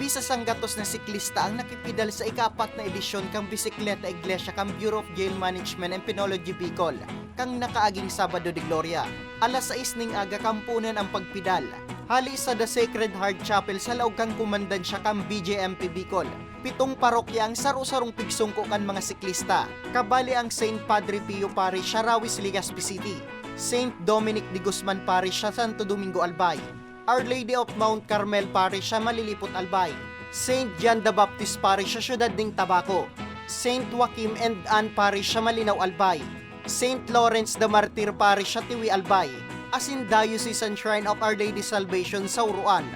Isa sang gatos na siklista ang nakipidal sa ikapat na edisyon kang Bisikleta Iglesia kang Bureau of Jail Management and Penology Bicol kang nakaaging Sabado de Gloria. Alas 6 ning aga kampunan ang pagpidal. Hali sa The Sacred Heart Chapel sa laog kang kumandansya kang BJMP Bicol. Pitong parokya ang saro-sarong pigsungko kan mga siklista. Kabali ang St. Padre Pio Parish sa Rawis, Legazpi City. St. Dominic de Guzman Parish sa Santo Domingo Albay. Our Lady of Mount Carmel Parish sa Malilipot Albay, St. John the Baptist Parish sa Siyudad ng Tabaco, St. Joaquim and Ann Parish sa Malinaw Albay, St. Lawrence the Martyr Parish sa Tiwi Albay, asin Diocesan Shrine of Our Lady Salvation sa Uruan.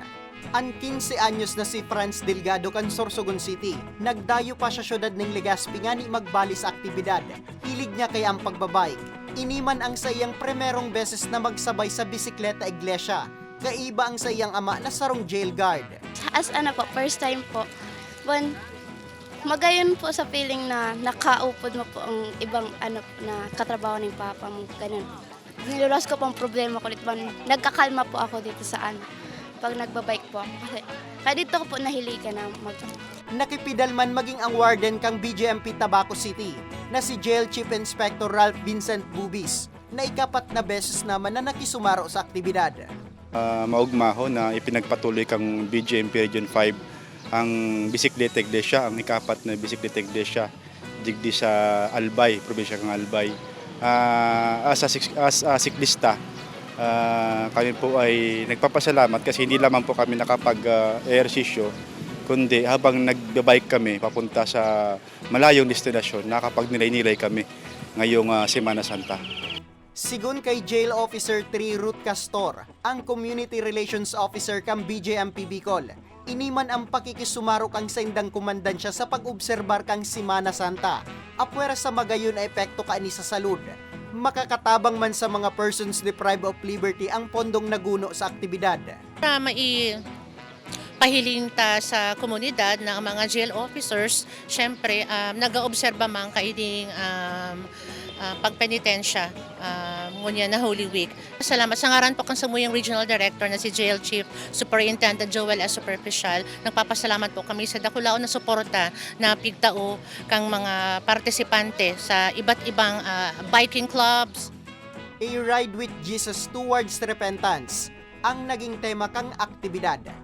Ang 15 anyos na si Franz Delgado kan Sorsogon City, nagdayo pa sa syudad ng Legazpi nga ni magbali sa aktibidad. Hilig niya kaya ang pagbabike. Iniman ang sayang primerong beses na magsabay sa bisikleta iglesia. Kaiba ang sayang ama na sarong jail guard. As ano po, first time po. When, magayon po sa feeling na nakaupod mo po ang ibang ano na katrabaho ng papa mo. Ganun. Nilulos ko po ang problema ko dito. Nagkakalma po ako dito sa ano. Pag nagbabike po ako. Kasi, kaya dito ko po nahiligan na mag... Nakipidal man maging ang warden kang BJMP Tabaco City na si Jail Chief Inspector Ralph Vincent Bubis na ikapat na beses naman na nakisumaro sa aktibidad. Uh, maugmaho na ipinagpatuloy kang BGMP Region 5 ang Bisikleta Iglesia, ang ikapat na Bisikleta Iglesia digdi sa Albay, probinsya kang Albay. Ah, as, a, as a siklista, ah, kami po ay nagpapasalamat kasi hindi lamang po kami nakapag-ehersisyo, kundi habang nagbabike kami papunta sa malayong destinasyon, nakapag-nilay-nilay kami ngayong ah, Semana Santa. Sigun kay Jail Officer 3 Ruth Castor, ang Community Relations Officer kang BJMP Bicol, iniman ang pakikisumaro kang sa indang kumandansya sa pag-obserbar kang Simana Santa. Apwera sa magayon na epekto kaani sa salud. Makakatabang man sa mga persons deprived of liberty ang pondong naguno sa aktibidad. para pahiling ta sa komunidad ng mga jail officers, syempre um, nag-aobserba man kaiding um, uh, pagpenitensya um, ngunya na Holy Week. Salamat sa ngaran po kang samuyang Regional Director na si Jail Chief Superintendent Joel S. Superficial. Nagpapasalamat po kami sa dakulao na suporta na pigtao kang mga partisipante sa iba't ibang uh, biking clubs, A Ride with Jesus Towards Repentance ang naging tema kang aktibidad.